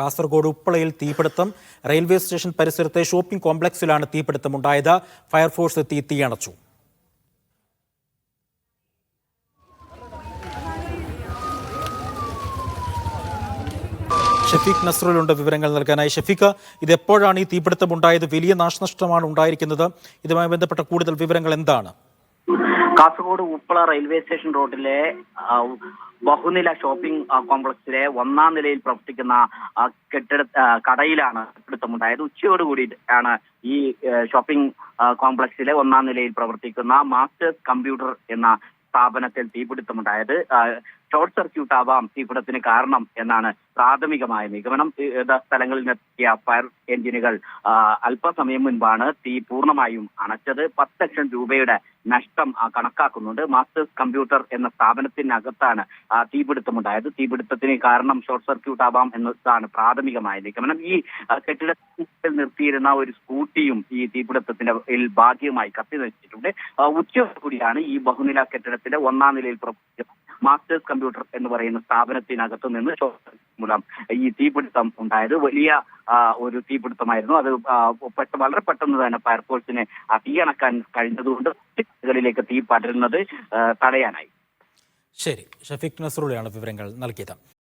കാസർഗോഡ് ഉപ്പളയിൽ തീപിടുത്തം. Railway station പരിസരത്തെ ഷോപ്പിംഗ് കോംപ്ലക്സിലാണ് തീപിടുത്തം ഉണ്ടായത്. ഫയർഫോഴ്സ് എത്തി തീയണച്ചു. ഷഫീഖ് നസ്രുലുണ്ട് വിവരങ്ങൾ നൽകാനായി. ഷഫീഖ് ഇത് എപ്പോഴാണ് ഈ തീപിടുത്തം ഉണ്ടായത്? വലിയ നാശനഷ്ടമാണ് ഉണ്ടായിരിക്കുന്നത്. ഇതുമായി ബന്ധപ്പെട്ട കൂടുതൽ വിവരങ്ങൾ എന്താണ്? കാസർഗോഡ് ഉപ്പള റെയിൽവേ സ്റ്റേഷൻ റോഡിലെ ബഹുനില ഷോപ്പിംഗ് കോംപ്ലക്സിലെ ഒന്നാം നിലയിൽ പ്രവർത്തിക്കുന്ന കെട്ടിട കടയിലാണ് ഉച്ചയോട് കൂടി ആണ് ഈ ഷോപ്പിംഗ് കോംപ്ലക്സിലെ ഒന്നാം നിലയിൽ പ്രവർത്തിക്കുന്ന മാസ്റ്റേഴ്സ് കമ്പ്യൂട്ടർ എന്ന സ്ഥാപനത്തിൽ തീപിടുത്തമുണ്ടായത്. ഷോർട്ട് സർക്യൂട്ട് ആവാം തീപിടത്തിന് കാരണം എന്നാണ് പ്രാഥമികമായ നിഗമനം. സ്ഥലങ്ങളിൽ നിന്നെത്തിയ ഫയർ എഞ്ചിനുകൾ അല്പസമയം മുൻപാണ് തീ പൂർണമായും അണച്ചത്. പത്ത് ലക്ഷം രൂപയുടെ നഷ്ടം കണക്കാക്കുന്നുണ്ട്. മാസ്റ്റേഴ്സ് കമ്പ്യൂട്ടർ എന്ന സ്ഥാപനത്തിനകത്താണ് തീപിടുത്തം തീപിടുത്തമുണ്ടായത്. തീപിടുത്തത്തിന് കാരണം ഷോർട്ട് സർക്യൂട്ട് ആവാം എന്നതാണ് പ്രാഥമികമായ നിഗമനം. ഈ കെട്ടിടത്തിൽ നിർത്തിയിരുന്ന ഒരു സ്കൂട്ടിയും ഈ തീപിടുത്തത്തിന്റെ ഭാഗ്യമായി കത്തി നശിച്ചിട്ടുണ്ട് ഉച്ച ഉച്ചയോടുകൂടിയാണ് ഈ ബഹുനില കെട്ടിടത്തിന്റെ ഒന്നാം നിലയിൽ പ്രവർത്തിക്കുന്ന മാസ്റ്റേഴ്സ് കമ്പ്യൂട്ടർ എന്ന് പറയുന്ന സ്ഥാപനത്തിനകത്ത് നിന്ന് മൂലം ഈ തീപിടുത്തം ഉണ്ടായത്. വലിയ ഒരു തീപിടുത്തമായിരുന്നു. അത് വളരെ പെട്ടെന്ന് തന്നെ ഫയർഫോഴ്സിനെ തീയണക്കാൻ കഴിഞ്ഞതുകൊണ്ട് ിലേക്ക് തീ പടരുന്നത് തടയാനായി. ശരി. ഷഫീഖ് നസറുടെയാണ് വിവരങ്ങൾ നൽകിയത്.